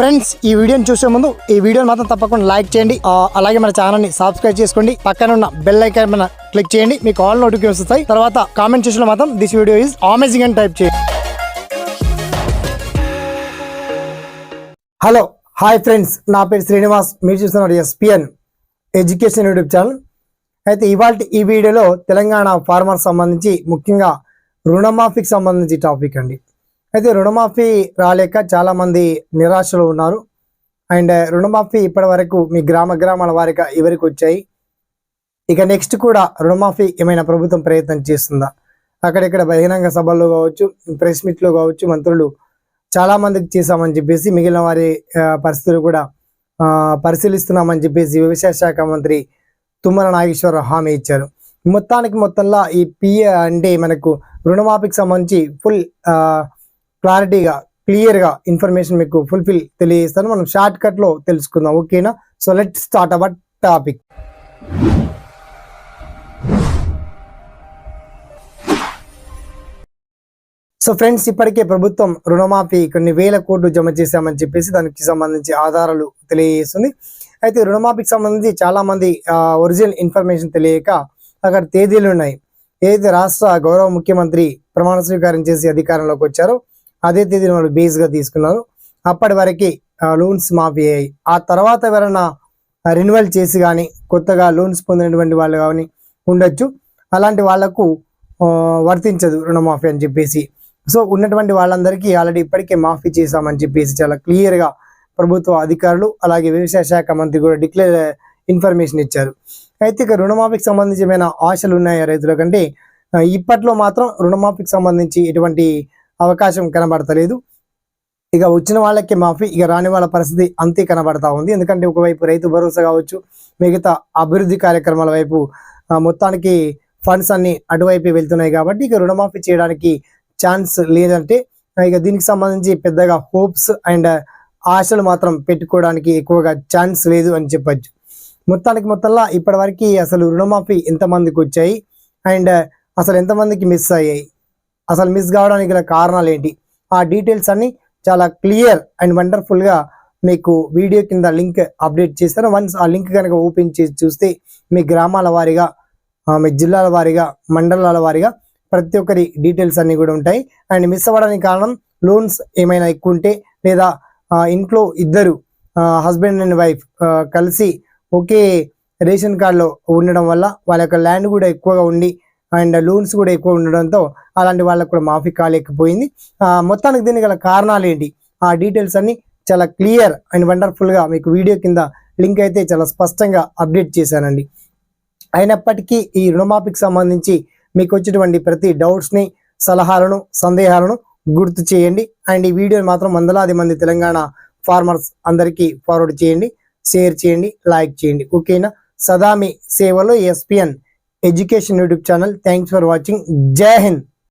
Friends ఈ వీడియోని చూసే ముందు ఈ వీడియోని మాత్రం తప్పకుండా లైక్ చేయండి. అలాగే మన ఛానల్ని సబ్స్క్రైబ్ చేసుకోండి. పక్కన ఉన్న బెల్ ఐకాన్ మన క్లిక్ చేయండి. మీకు ఆల్ నోటిఫికేషన్ వస్తాయి. తర్వాత కామెంట్ చేసిన మాత్రం దిస్ వీడియో ఈజ్ అమేజింగ్ అని టైప్ చేయండి. హలో హాయ్ ఫ్రెండ్స్ నా పేరు శ్రీనివాస్. మీరు చూస్తున్నారు ఎస్పిఎన్ ఎడ్యుకేషన్ యూట్యూబ్ ఛానల్ అయితే ఇవాళ ఈ వీడియోలో తెలంగాణ ఫార్మర్ సంబంధించి ముఖ్యంగా రుణమాఫీకి సంబంధించి టాపిక్ అండి. అయితే రుణమాఫీ రాలేక చాలా మంది నిరాశలో ఉన్నారు. అండ్ రుణమాఫీ ఇప్పటి వరకు మీ గ్రామ గ్రామాల వారిగా ఎవరికి వచ్చాయి? ఇక నెక్స్ట్ కూడా రుణమాఫీ ఏమైనా ప్రభుత్వం ప్రయత్నం చేస్తుందా? అక్కడిక్కడ బహిరంగ సభల్లో కావచ్చు ప్రెస్ మీట్లో కావచ్చు మంత్రులు చాలా మందికి చేశామని చెప్పేసి మిగిలిన వారి పరిస్థితులు కూడా పరిశీలిస్తున్నామని చెప్పేసి వ్యవసాయ శాఖ మంత్రి తుమ్మల నాగేశ్వరరావు హామీ ఇచ్చారు. మొత్తానికి మొత్తంలో ఈ పిఏ అంటే మనకు రుణమాఫీకి సంబంధించి ఫుల్ క్లారిటీగా క్లియర్గా ఇన్ఫర్మేషన్ మీకు ఫుల్ఫిల్ తెలియజేస్తాను. మనం షార్ట్ కట్లో తెలుసుకుందాం ఓకేనా? So let start our topic so friends ఇప్పటికే ప్రభుత్వం రుణమాఫీ కొన్ని వేల కోట్లు జమ చేశామని చెప్పేసి దానికి సంబంధించి ఆధారాలు తెలియజేస్తుంది. అయితే రుణమాఫీకి సంబంధించి చాలా మంది ఒరిజినల్ ఇన్ఫర్మేషన్ తెలియక అక్కడ తేదీలు ఉన్నాయి. ఏదైతే రాష్ట్ర గౌరవ ముఖ్యమంత్రి ప్రమాణ స్వీకారం చేసి అధికారంలోకి వచ్చారో అదే తేదీని వాళ్ళు బేస్గా తీసుకున్నారు అప్పటి వరకు లోన్స్ మాఫీ అయ్యాయి. ఆ తర్వాత ఎవరైనా రెన్యువల్ చేసి కానీ కొత్తగా లోన్స్ పొందినటువంటి వాళ్ళు కానీ ఉండొచ్చు. అలాంటి వాళ్ళకు వర్తించదు రుణమాఫీ అని చెప్పేసి. సో ఉన్నటువంటి వాళ్ళందరికీ ఆల్రెడీ ఇప్పటికే మాఫీ చేశామని చెప్పేసి చాలా క్లియర్గా ప్రభుత్వ అధికారులు అలాగే వ్యవసాయ శాఖ మంత్రి కూడా డిక్లేర్ ఇన్ఫర్మేషన్ ఇచ్చారు. అయితే ఇక రుణమాఫీకి సంబంధించి ఏమైనా ఆశలు ఉన్నాయా రైతుల కంటే? ఇప్పట్లో మాత్రం రుణమాఫీకి సంబంధించి ఎటువంటి అవకాశం కనబడతలేదు. ఇక వచ్చిన వాళ్ళకి మాఫీ ఇక రాని వాళ్ళ పరిస్థితి అంతే కనబడతా ఉంది. ఎందుకంటే ఒకవైపు రైతు భరోసా కావచ్చు మిగతా అభివృద్ధి కార్యక్రమాల వైపు మొత్తానికి ఫండ్స్ అన్ని అటువైపు వెళ్తున్నాయి కాబట్టి ఇక రుణమాఫీ చేయడానికి ఛాన్స్ లేదంటే ఇక దీనికి సంబంధించి పెద్దగా హోప్స్ అండ్ ఆశలు మాత్రం పెట్టుకోవడానికి ఎక్కువగా ఛాన్స్ లేదు అని చెప్పొచ్చు. మొత్తానికి మొత్తంలో ఇప్పటివరకు అసలు రుణమాఫీ ఎంతమందికి వచ్చాయి? అండ్ అసలు ఎంతమందికి మిస్ అయ్యాయి? అసలు మిస్ కావడానికి గల కారణాలు ఏంటి ఆ డీటెయిల్స్ అన్ని చాలా క్లియర్ అండ్ వండర్ఫుల్గా మీకు వీడియో కింద లింక్ అప్డేట్ చేస్తాను వన్స్ ఆ లింక్ కనుక ఓపెన్ చేసి చూస్తే మీ గ్రామాల వారీగా మీ జిల్లాల వారీగా మండలాల వారీగా ప్రతి ఒక్కరి డీటెయిల్స్ అన్ని కూడా ఉంటాయి. అండ్ మిస్ అవ్వడానికి కారణం లోన్స్ ఏమైనా ఎక్కువ ఉంటే లేదా ఇంట్లో ఇద్దరు హస్బెండ్ అండ్ వైఫ్ కలిసి ఒకే రేషన్ కార్డులో ఉండడం వల్ల వాళ్ళ యొక్క ల్యాండ్ కూడా ఎక్కువగా ఉండి అండ్ లోన్స్ కూడా ఎక్కువ ఉండడంతో అలాంటి వాళ్ళకు కూడా మాఫీ కాలేకపోయింది. మొత్తానికి దీనికి గల కారణాలు ఏంటి? ఆ డీటెయిల్స్ అన్ని చాలా క్లియర్ అండ్ వండర్ఫుల్గా మీకు వీడియో కింద లింక్ అయితే చాలా స్పష్టంగా అప్డేట్ చేశానండి. అయినప్పటికీ ఈ రుణమాఫీకి సంబంధించి మీకు వచ్చేటువంటి ప్రతి డౌట్స్ని సలహాలను సందేహాలను గుర్తు చేయండి. అండ్ ఈ వీడియోని మాత్రం వందలాది మంది తెలంగాణ ఫార్మర్స్ అందరికీ ఫార్వర్డ్ చేయండి షేర్ చేయండి లైక్ చేయండి. ఓకేనా? సదామి సేవలో SPN education YouTube channel. Thanks for watching जय हिंद।